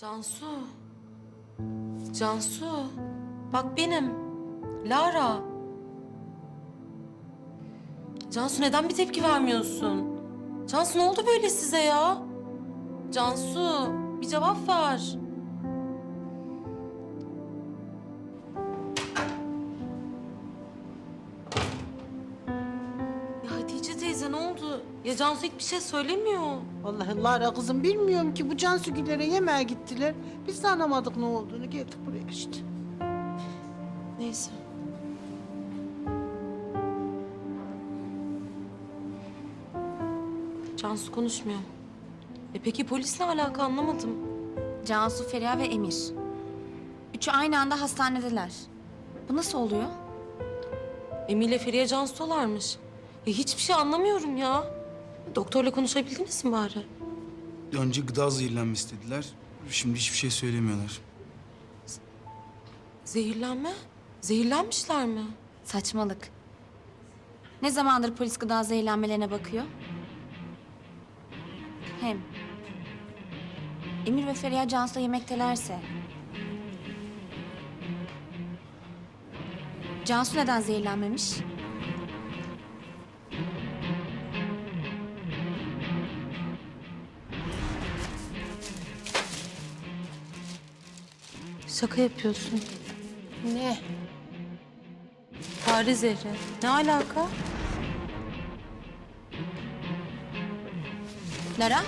Cansu. Cansu. Bak benim. Lara. Cansu neden bir tepki vermiyorsun? Cansu ne oldu böyle size ya? Cansu bir cevap ver. Ya Cansu hiçbir şey söylemiyor. Vallahi Lara kızım bilmiyorum ki bu Cansugilere yemeğe gittiler. Biz de anlamadık ne olduğunu. Geldik buraya işte. Neyse. Cansu konuşmuyor. E peki polisle alaka anlamadım. Cansu, Feriha ve Emir. Üçü aynı anda hastanedeler. Bu nasıl oluyor? Emine Feriye Cansu'larmış. Ya hiçbir şey anlamıyorum ya. Doktorla konuşabildiniz mi bari? Önce gıda zehirlenmesi dediler. Şimdi hiçbir şey söylemiyorlar. Zehirlenme? Zehirlenmişler mi? Saçmalık. Ne zamandır polis gıda zehirlenmelerine bakıyor? Hem Emir ve Feriha Cansu'la yemektelerse... Cansu neden zehirlenmemiş? Şaka yapıyorsun. Ne? Fare zehri. Ne alaka? Lara?